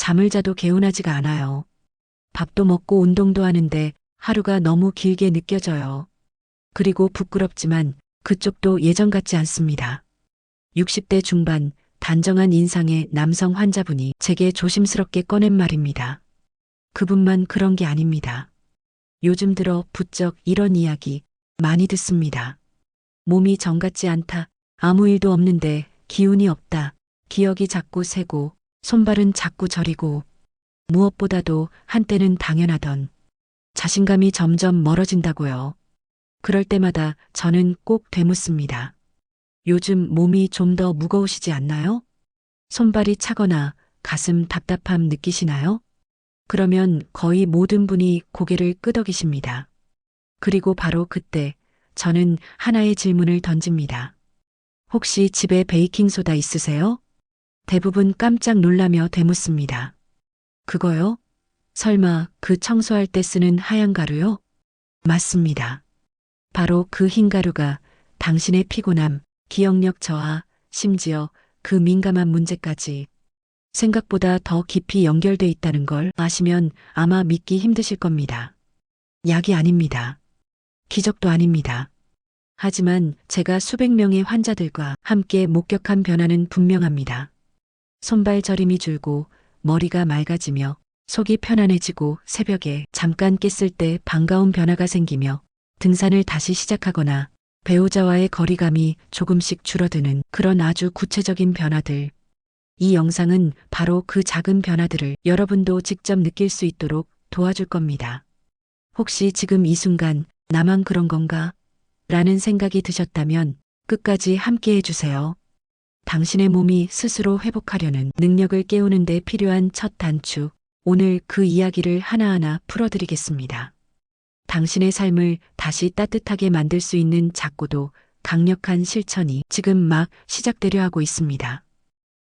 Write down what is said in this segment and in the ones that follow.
잠을 자도 개운하지가 않아요. 밥도 먹고 운동도 하는데 하루가 너무 길게 느껴져요. 그리고 부끄럽지만 그쪽도 예전 같지 않습니다. 60대 중반 단정한 인상의 남성 환자분이 제게 조심스럽게 꺼낸 말입니다. 그분만 그런 게 아닙니다. 요즘 들어 부쩍 이런 이야기 많이 듣습니다. 몸이 정 같지 않다. 아무 일도 없는데 기운이 없다. 기억이 자꾸 새고 손발은 자꾸 저리고 무엇보다도 한때는 당연하던 자신감이 점점 멀어진다고요. 그럴 때마다 저는 꼭 되묻습니다. 요즘 몸이 좀 더 무거우시지 않나요? 손발이 차거나 가슴 답답함 느끼시나요? 그러면 거의 모든 분이 고개를 끄덕이십니다. 그리고 바로 그때 저는 하나의 질문을 던집니다. 혹시 집에 베이킹소다 있으세요? 대부분 깜짝 놀라며 되묻습니다. 그거요? 설마 그 청소할 때 쓰는 하얀 가루요? 맞습니다. 바로 그 흰 가루가 당신의 피곤함, 기억력 저하, 심지어 그 민감한 문제까지 생각보다 더 깊이 연결돼 있다는 걸 아시면 아마 믿기 힘드실 겁니다. 약이 아닙니다. 기적도 아닙니다. 하지만 제가 수백 명의 환자들과 함께 목격한 변화는 분명합니다. 손발 저림이 줄고 머리가 맑아지며 속이 편안해지고 새벽에 잠깐 깼을 때 반가운 변화가 생기며 등산을 다시 시작하거나 배우자와의 거리감이 조금씩 줄어드는 그런 아주 구체적인 변화들. 이 영상은 바로 그 작은 변화들을 여러분도 직접 느낄 수 있도록 도와줄 겁니다. 혹시 지금 이 순간 나만 그런 건가? 라는 생각이 드셨다면 끝까지 함께 해주세요. 당신의 몸이 스스로 회복하려는 능력을 깨우는 데 필요한 첫 단추. 오늘 그 이야기를 하나하나 풀어드리겠습니다. 당신의 삶을 다시 따뜻하게 만들 수 있는 작고도 강력한 실천이 지금 막 시작되려 하고 있습니다.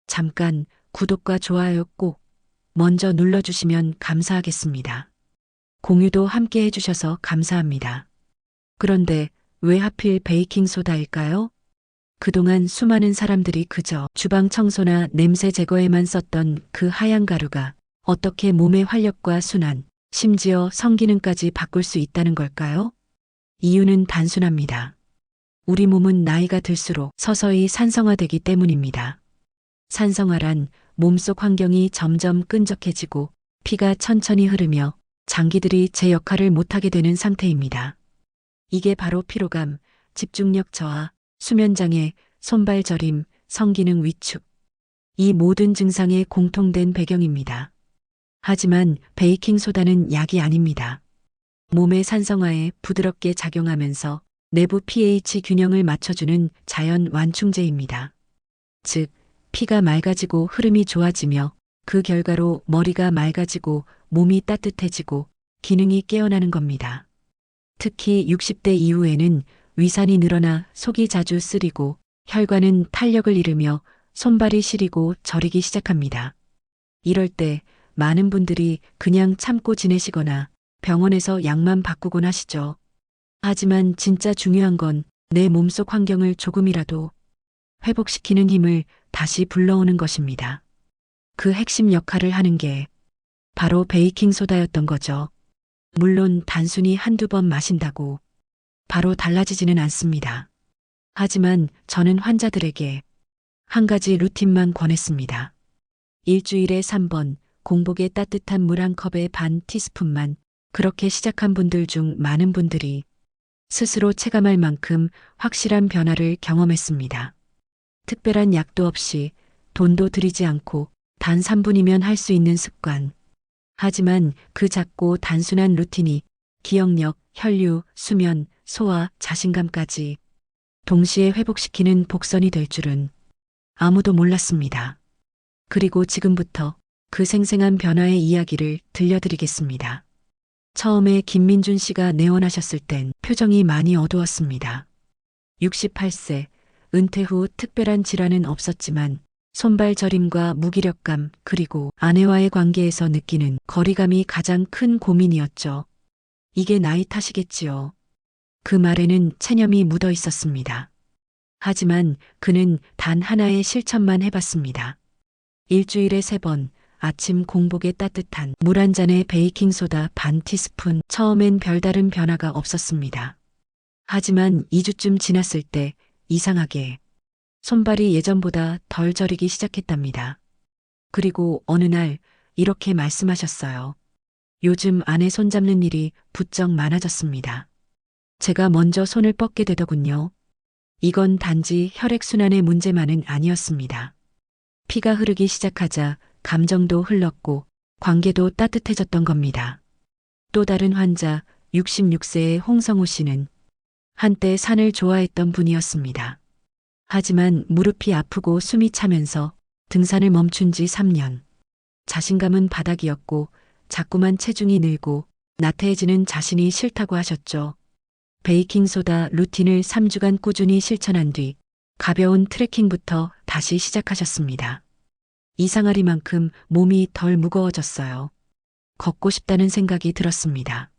잠깐 구독과 좋아요 꼭 먼저 눌러주시면 감사하겠습니다. 공유도 함께 해주셔서 감사합니다. 그런데 왜 하필 베이킹소다일까요? 그동안 수많은 사람들이 그저 주방 청소나 냄새 제거에만 썼던 그 하얀 가루가 어떻게 몸의 활력과 순환, 심지어 성기능까지 바꿀 수 있다는 걸까요? 이유는 단순합니다. 우리 몸은 나이가 들수록 서서히 산성화되기 때문입니다. 산성화란 몸속 환경이 점점 끈적해지고 피가 천천히 흐르며 장기들이 제 역할을 못하게 되는 상태입니다. 이게 바로 피로감, 집중력 저하, 수면장애, 손발 저림, 성기능 위축. 이 모든 증상의 공통된 배경입니다. 하지만 베이킹소다는 약이 아닙니다. 몸의 산성화에 부드럽게 작용하면서 내부 pH 균형을 맞춰주는 자연 완충제입니다. 즉, 피가 맑아지고 흐름이 좋아지며 그 결과로 머리가 맑아지고 몸이 따뜻해지고 기능이 깨어나는 겁니다. 특히 60대 이후에는 위산이 늘어나 속이 자주 쓰리고 혈관은 탄력을 잃으며 손발이 시리고 저리기 시작합니다. 이럴 때 많은 분들이 그냥 참고 지내시거나 병원에서 약만 바꾸곤 하시죠. 하지만 진짜 중요한 건 내 몸속 환경을 조금이라도 회복시키는 힘을 다시 불러오는 것입니다. 그 핵심 역할을 하는 게 바로 베이킹소다였던 거죠. 물론 단순히 한두 번 마신다고 바로 달라지지는 않습니다. 하지만 저는 환자들에게 한 가지 루틴만 권했습니다. 일주일에 3번 공복에 따뜻한 물 한 컵에 반 티스푼만 그렇게 시작한 분들 중 많은 분들이 스스로 체감할 만큼 확실한 변화를 경험했습니다. 특별한 약도 없이 돈도 들이지 않고 단 3분이면 할 수 있는 습관. 하지만 그 작고 단순한 루틴이 기억력, 혈류, 수면, 소화, 자신감까지 동시에 회복시키는 복선이 될 줄은 아무도 몰랐습니다. 그리고 지금부터 그 생생한 변화의 이야기를 들려드리겠습니다. 처음에 김민준 씨가 내원하셨을 땐 표정이 많이 어두웠습니다. 68세, 은퇴 후 특별한 질환은 없었지만 손발 저림과 무기력감 그리고 아내와의 관계에서 느끼는 거리감이 가장 큰 고민이었죠. 이게 나이 탓이겠지요. 그 말에는 체념이 묻어 있었습니다. 하지만 그는 단 하나의 실천만 해봤습니다. 일주일에 세 번 아침 공복에 따뜻한 물 한 잔에 베이킹소다 반 티스푼. 처음엔 별다른 변화가 없었습니다. 하지만 2주쯤 지났을 때 이상하게 손발이 예전보다 덜 저리기 시작했답니다. 그리고 어느 날 이렇게 말씀하셨어요. 요즘 아내 손잡는 일이 부쩍 많아졌습니다. 제가 먼저 손을 뻗게 되더군요. 이건 단지 혈액순환의 문제만은 아니었습니다. 피가 흐르기 시작하자 감정도 흘렀고 관계도 따뜻해졌던 겁니다. 또 다른 환자 66세의 홍성우 씨는 한때 산을 좋아했던 분이었습니다. 하지만 무릎이 아프고 숨이 차면서 등산을 멈춘 지 3년. 자신감은 바닥이었고 자꾸만 체중이 늘고 나태해지는 자신이 싫다고 하셨죠. 베이킹소다 루틴을 3주간 꾸준히 실천한 뒤 가벼운 트레킹부터 다시 시작하셨습니다. 이상하리만큼 몸이 덜 무거워졌어요. 걷고 싶다는 생각이 들었습니다.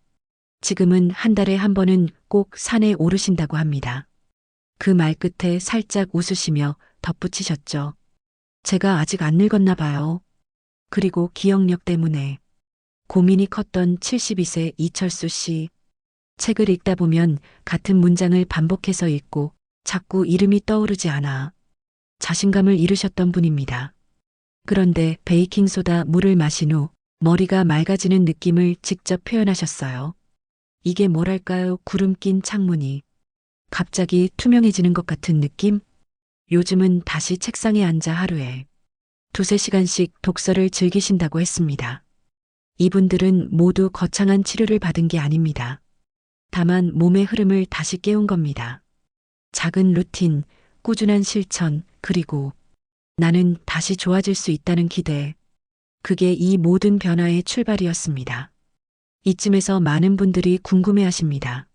지금은 한 달에 한 번은 꼭 산에 오르신다고 합니다. 그 말 끝에 살짝 웃으시며 덧붙이셨죠. 제가 아직 안 늙었나 봐요. 그리고 기억력 때문에 고민이 컸던 72세 이철수 씨. 책을 읽다 보면 같은 문장을 반복해서 읽고 자꾸 이름이 떠오르지 않아 자신감을 잃으셨던 분입니다. 그런데 베이킹소다 물을 마신 후 머리가 맑아지는 느낌을 직접 표현하셨어요. 이게 뭐랄까요? 구름 낀 창문이 갑자기 투명해지는 것 같은 느낌? 요즘은 다시 책상에 앉아 하루에 두세 시간씩 독서를 즐기신다고 했습니다. 이분들은 모두 거창한 치료를 받은 게 아닙니다. 다만 몸의 흐름을 다시 깨운 겁니다. 작은 루틴, 꾸준한 실천, 그리고 나는 다시 좋아질 수 있다는 기대. 그게 이 모든 변화의 출발이었습니다. 이쯤에서 많은 분들이 궁금해 하십니다.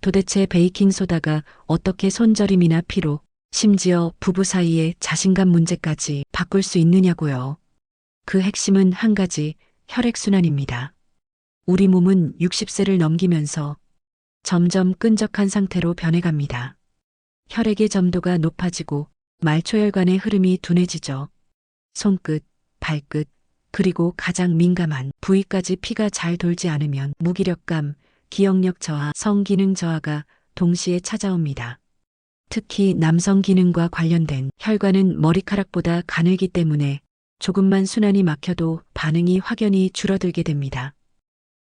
도대체 베이킹소다가 어떻게 손저림이나 피로, 심지어 부부 사이의 자신감 문제까지 바꿀 수 있느냐고요. 그 핵심은 한 가지, 혈액순환입니다. 우리 몸은 60세를 넘기면서 점점 끈적한 상태로 변해갑니다. 혈액의 점도가 높아지고 말초혈관의 흐름이 둔해지죠. 손끝, 발끝, 그리고 가장 민감한 부위까지 피가 잘 돌지 않으면 무기력감, 기억력 저하, 성기능 저하가 동시에 찾아옵니다. 특히 남성 기능과 관련된 혈관은 머리카락보다 가늘기 때문에 조금만 순환이 막혀도 반응이 확연히 줄어들게 됩니다.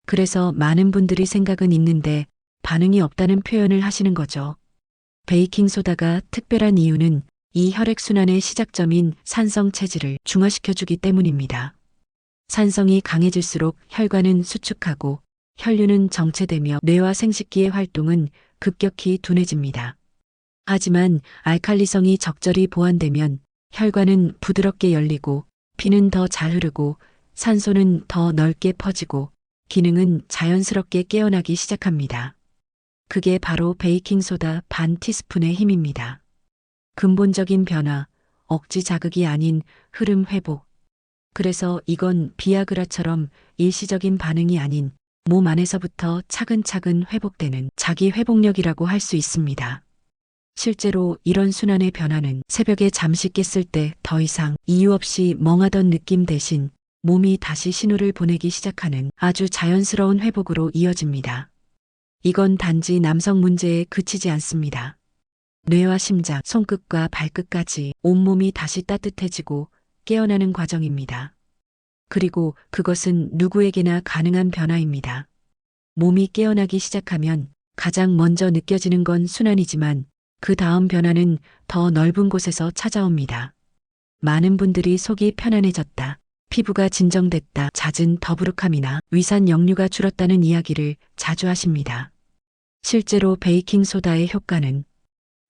그래서 많은 분들이 생각은 있는데 반응이 없다는 표현을 하시는 거죠. 베이킹소다가 특별한 이유는 이 혈액순환의 시작점인 산성 체질을 중화시켜주기 때문입니다. 산성이 강해질수록 혈관은 수축하고 혈류는 정체되며 뇌와 생식기의 활동은 급격히 둔해집니다. 하지만 알칼리성이 적절히 보완되면 혈관은 부드럽게 열리고 피는 더 잘 흐르고 산소는 더 넓게 퍼지고 기능은 자연스럽게 깨어나기 시작합니다. 그게 바로 베이킹소다 반 티스푼의 힘입니다. 근본적인 변화, 억지 자극이 아닌 흐름 회복. 그래서 이건 비아그라처럼 일시적인 반응이 아닌 몸 안에서부터 차근차근 회복되는 자기 회복력이라고 할 수 있습니다. 실제로 이런 순환의 변화는 새벽에 잠시 깼을 때 더 이상 이유 없이 멍하던 느낌 대신 몸이 다시 신호를 보내기 시작하는 아주 자연스러운 회복으로 이어집니다. 이건 단지 남성 문제에 그치지 않습니다. 뇌와 심장, 손끝과 발끝까지 온몸이 다시 따뜻해지고 깨어나는 과정입니다. 그리고 그것은 누구에게나 가능한 변화입니다. 몸이 깨어나기 시작하면 가장 먼저 느껴지는 건 순환이지만 그 다음 변화는 더 넓은 곳에서 찾아옵니다. 많은 분들이 속이 편안해졌다. 피부가 진정됐다. 잦은 더부룩함이나 위산 역류가 줄었다는 이야기를 자주 하십니다. 실제로 베이킹소다의 효과는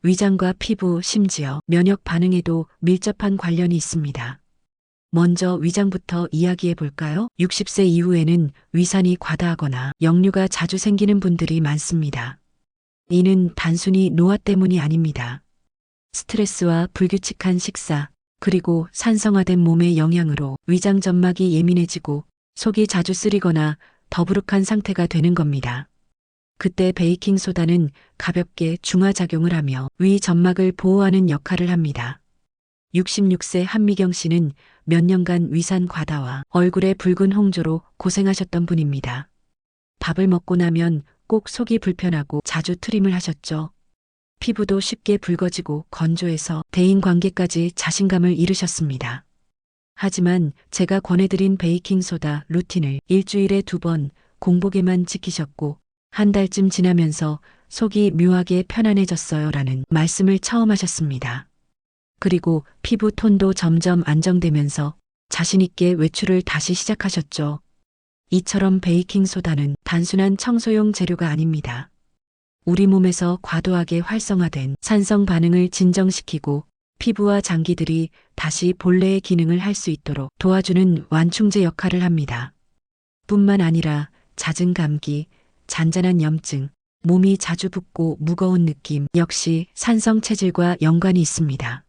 위장과 피부, 심지어 면역 반응에도 밀접한 관련이 있습니다. 먼저 위장부터 이야기해 볼까요? 60세 이후에는 위산이 과다하거나 역류가 자주 생기는 분들이 많습니다. 이는 단순히 노화 때문이 아닙니다. 스트레스와 불규칙한 식사, 그리고 산성화된 몸의 영향으로 위장 점막이 예민해지고 속이 자주 쓰리거나 더부룩한 상태가 되는 겁니다. 그때 베이킹소다는 가볍게 중화작용을 하며 위 점막을 보호하는 역할을 합니다. 66세 한미경 씨는 몇 년간 위산 과다와 얼굴에 붉은 홍조로 고생하셨던 분입니다. 밥을 먹고 나면 꼭 속이 불편하고 자주 트림을 하셨죠. 피부도 쉽게 붉어지고 건조해서 대인 관계까지 자신감을 잃으셨습니다. 하지만 제가 권해드린 베이킹소다 루틴을 일주일에 두 번 공복에만 지키셨고 한 달쯤 지나면서 속이 묘하게 편안해졌어요 라는 말씀을 처음 하셨습니다. 그리고 피부 톤도 점점 안정되면서 자신있게 외출을 다시 시작하셨죠. 이처럼 베이킹소다는 단순한 청소용 재료가 아닙니다. 우리 몸에서 과도하게 활성화된 산성 반응을 진정시키고 피부와 장기들이 다시 본래의 기능을 할 수 있도록 도와주는 완충제 역할을 합니다. 뿐만 아니라 잦은 감기, 잔잔한 염증, 몸이 자주 붓고 무거운 느낌 역시 산성 체질과 연관이 있습니다.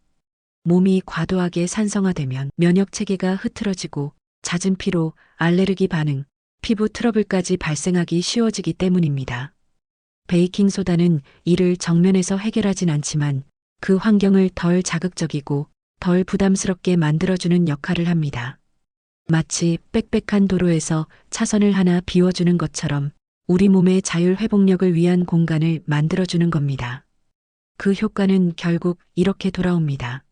몸이 과도하게 산성화되면 면역 체계가 흐트러지고 잦은 피로, 알레르기 반응, 피부 트러블까지 발생하기 쉬워지기 때문입니다. 베이킹 소다는 이를 정면에서 해결하진 않지만 그 환경을 덜 자극적이고 덜 부담스럽게 만들어주는 역할을 합니다. 마치 빽빽한 도로에서 차선을 하나 비워주는 것처럼 우리 몸의 자율 회복력을 위한 공간을 만들어주는 겁니다. 그 효과는 결국 이렇게 돌아옵니다.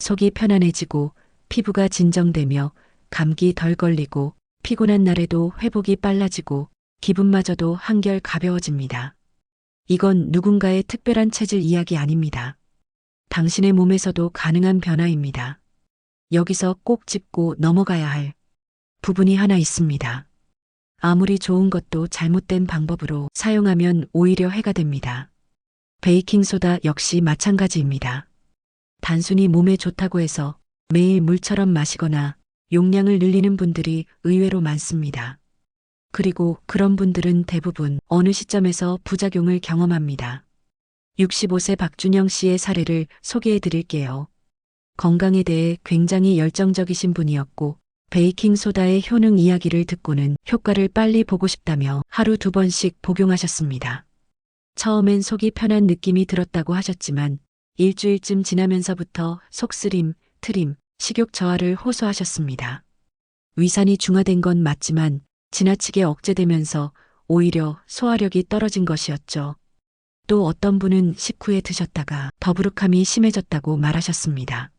속이 편안해지고 피부가 진정되며 감기 덜 걸리고 피곤한 날에도 회복이 빨라지고 기분마저도 한결 가벼워집니다. 이건 누군가의 특별한 체질 이야기 아닙니다. 당신의 몸에서도 가능한 변화입니다. 여기서 꼭 짚고 넘어가야 할 부분이 하나 있습니다. 아무리 좋은 것도 잘못된 방법으로 사용하면 오히려 해가 됩니다. 베이킹소다 역시 마찬가지입니다. 단순히 몸에 좋다고 해서 매일 물처럼 마시거나 용량을 늘리는 분들이 의외로 많습니다. 그리고 그런 분들은 대부분 어느 시점에서 부작용을 경험합니다. 65세 박준영 씨의 사례를 소개해 드릴게요. 건강에 대해 굉장히 열정적이신 분이었고 베이킹 소다의 효능 이야기를 듣고는 효과를 빨리 보고 싶다며 하루 두 번씩 복용하셨습니다. 처음엔 속이 편한 느낌이 들었다고 하셨지만 일주일쯤 지나면서부터 속쓰림, 트림, 식욕 저하를 호소하셨습니다. 위산이 중화된 건 맞지만 지나치게 억제되면서 오히려 소화력이 떨어진 것이었죠. 또 어떤 분은 식후에 드셨다가 더부룩함이 심해졌다고 말하셨습니다.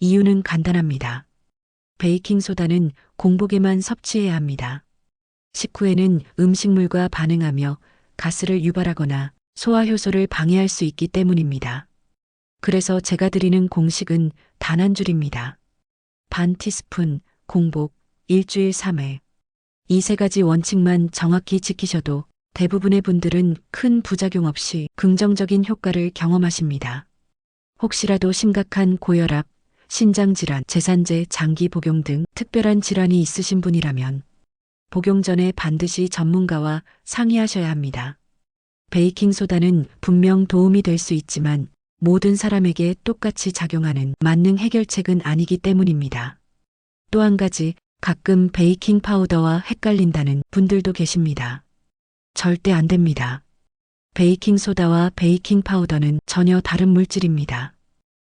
이유는 간단합니다. 베이킹소다는 공복에만 섭취해야 합니다. 식후에는 음식물과 반응하며 가스를 유발하거나 소화효소를 방해할 수 있기 때문입니다. 그래서 제가 드리는 공식은 단 한 줄입니다. 반 티스푼, 공복, 일주일 3회. 이 세 가지 원칙만 정확히 지키셔도 대부분의 분들은 큰 부작용 없이 긍정적인 효과를 경험하십니다. 혹시라도 심각한 고혈압, 신장질환, 재산제, 장기 복용 등 특별한 질환이 있으신 분이라면 복용 전에 반드시 전문가와 상의하셔야 합니다. 베이킹소다는 분명 도움이 될 수 있지만 모든 사람에게 똑같이 작용하는 만능 해결책은 아니기 때문입니다. 또 한 가지 가끔 베이킹 파우더와 헷갈린다는 분들도 계십니다. 절대 안 됩니다. 베이킹 소다와 베이킹 파우더는 전혀 다른 물질입니다.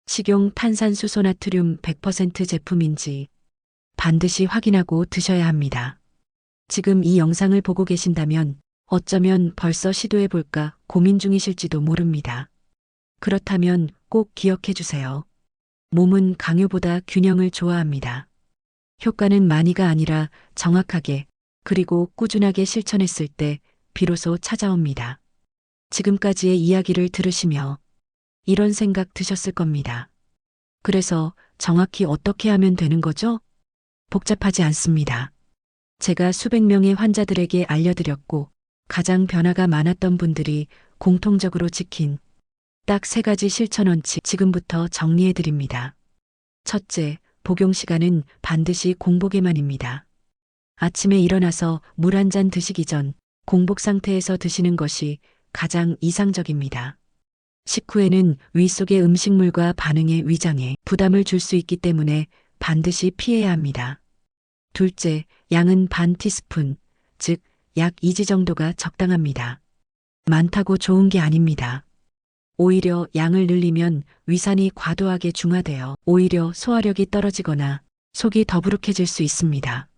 식용 탄산수소 나트륨 100% 제품인지 반드시 확인하고 드셔야 합니다. 지금 이 영상을 보고 계신다면 어쩌면 벌써 시도해 볼까 고민 중이실지도 모릅니다. 그렇다면 꼭 기억해 주세요. 몸은 강요보다 균형을 좋아합니다. 효과는 많이가 아니라 정확하게 그리고 꾸준하게 실천했을 때 비로소 찾아옵니다. 지금까지의 이야기를 들으시며 이런 생각 드셨을 겁니다. 그래서 정확히 어떻게 하면 되는 거죠? 복잡하지 않습니다. 제가 수백 명의 환자들에게 알려드렸고 가장 변화가 많았던 분들이 공통적으로 지킨 딱 세 가지 실천 원칙 지금부터 정리해 드립니다. 첫째, 복용 시간은 반드시 공복에만입니다. 아침에 일어나서 물 한 잔 드시기 전 공복 상태에서 드시는 것이 가장 이상적입니다. 식후에는 위 속의 음식물과 반응에 위장에 부담을 줄 수 있기 때문에 반드시 피해야 합니다. 둘째, 양은 반 티스푼, 즉, 약 2지 정도가 적당합니다. 많다고 좋은 게 아닙니다. 오히려 양을 늘리면 위산이 과도하게 중화되어 오히려 소화력이 떨어지거나 속이 더부룩해질 수 있습니다.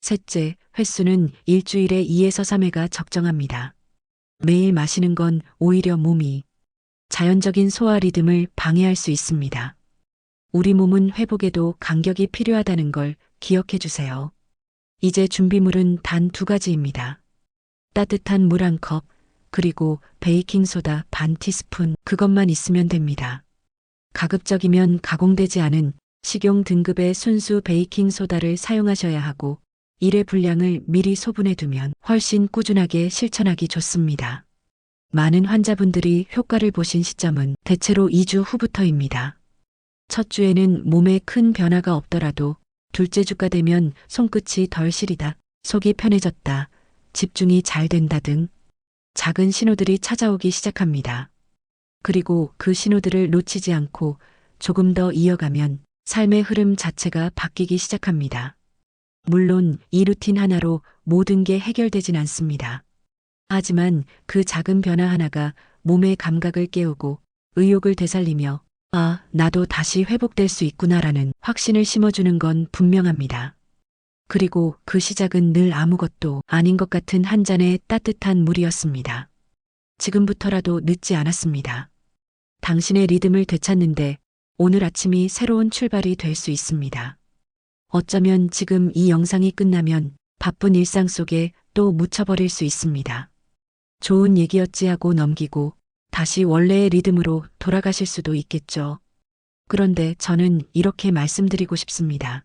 셋째, 횟수는 일주일에 2에서 3회가 적정합니다. 매일 마시는 건 오히려 몸이 자연적인 소화 리듬을 방해할 수 있습니다. 우리 몸은 회복에도 간격이 필요하다는 걸 기억해 주세요. 이제 준비물은 단 두 가지입니다. 따뜻한 물 한 컵, 그리고 베이킹소다 반 티스푼, 그것만 있으면 됩니다. 가급적이면 가공되지 않은 식용 등급의 순수 베이킹소다를 사용하셔야 하고, 일의 분량을 미리 소분해 두면 훨씬 꾸준하게 실천하기 좋습니다. 많은 환자분들이 효과를 보신 시점은 대체로 2주 후부터입니다. 첫 주에는 몸에 큰 변화가 없더라도 둘째 주가 되면 손끝이 덜 시리다, 속이 편해졌다, 집중이 잘 된다 등 작은 신호들이 찾아오기 시작합니다. 그리고 그 신호들을 놓치지 않고 조금 더 이어가면 삶의 흐름 자체가 바뀌기 시작합니다. 물론 이 루틴 하나로 모든 게 해결되진 않습니다. 하지만 그 작은 변화 하나가 몸의 감각을 깨우고 의욕을 되살리며 아, 나도 다시 회복될 수 있구나라는 확신을 심어주는 건 분명합니다. 그리고 그 시작은 늘 아무것도 아닌 것 같은 한 잔의 따뜻한 물이었습니다. 지금부터라도 늦지 않았습니다. 당신의 리듬을 되찾는데 오늘 아침이 새로운 출발이 될 수 있습니다. 어쩌면 지금 이 영상이 끝나면 바쁜 일상 속에 또 묻혀버릴 수 있습니다. 좋은 얘기였지 하고 넘기고 다시 원래의 리듬으로 돌아가실 수도 있겠죠. 그런데 저는 이렇게 말씀드리고 싶습니다.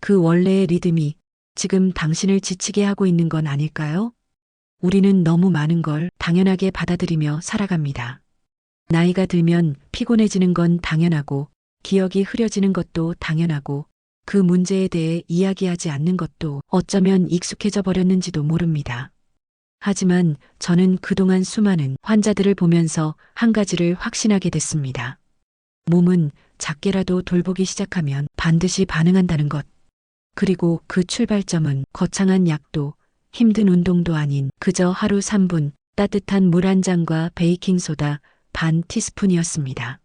그 원래의 리듬이 지금 당신을 지치게 하고 있는 건 아닐까요? 우리는 너무 많은 걸 당연하게 받아들이며 살아갑니다. 나이가 들면 피곤해지는 건 당연하고 기억이 흐려지는 것도 당연하고 그 문제에 대해 이야기하지 않는 것도 어쩌면 익숙해져 버렸는지도 모릅니다. 하지만 저는 그동안 수많은 환자들을 보면서 한 가지를 확신하게 됐습니다. 몸은 작게라도 돌보기 시작하면 반드시 반응한다는 것. 그리고 그 출발점은 거창한 약도 힘든 운동도 아닌 그저 하루 3분 따뜻한 물 한 잔과 베이킹소다 반 티스푼이었습니다.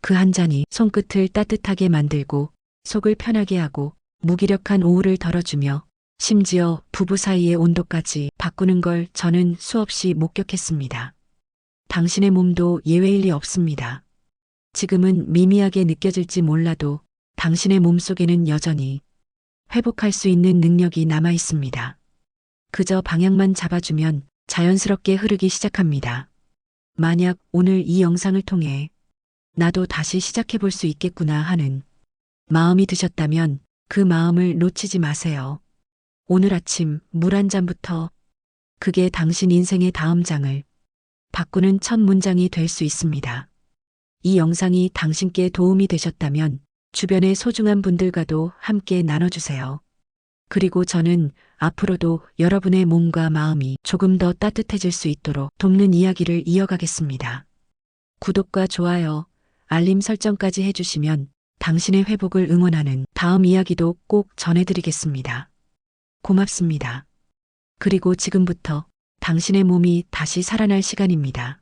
그 한 잔이 손끝을 따뜻하게 만들고 속을 편하게 하고 무기력한 오후를 덜어주며 심지어 부부 사이의 온도까지 바꾸는 걸 저는 수없이 목격했습니다. 당신의 몸도 예외일 리 없습니다. 지금은 미미하게 느껴질지 몰라도 당신의 몸 속에는 여전히 회복할 수 있는 능력이 남아 있습니다. 그저 방향만 잡아주면 자연스럽게 흐르기 시작합니다. 만약 오늘 이 영상을 통해 나도 다시 시작해 볼 수 있겠구나 하는 마음이 드셨다면 그 마음을 놓치지 마세요. 오늘 아침 물 한 잔부터 그게 당신 인생의 다음 장을 바꾸는 첫 문장이 될 수 있습니다. 이 영상이 당신께 도움이 되셨다면 주변의 소중한 분들과도 함께 나눠주세요. 그리고 저는 앞으로도 여러분의 몸과 마음이 조금 더 따뜻해질 수 있도록 돕는 이야기를 이어가겠습니다. 구독과 좋아요, 알림 설정까지 해주시면 당신의 회복을 응원하는 다음 이야기도 꼭 전해드리겠습니다. 고맙습니다. 그리고 지금부터 당신의 몸이 다시 살아날 시간입니다.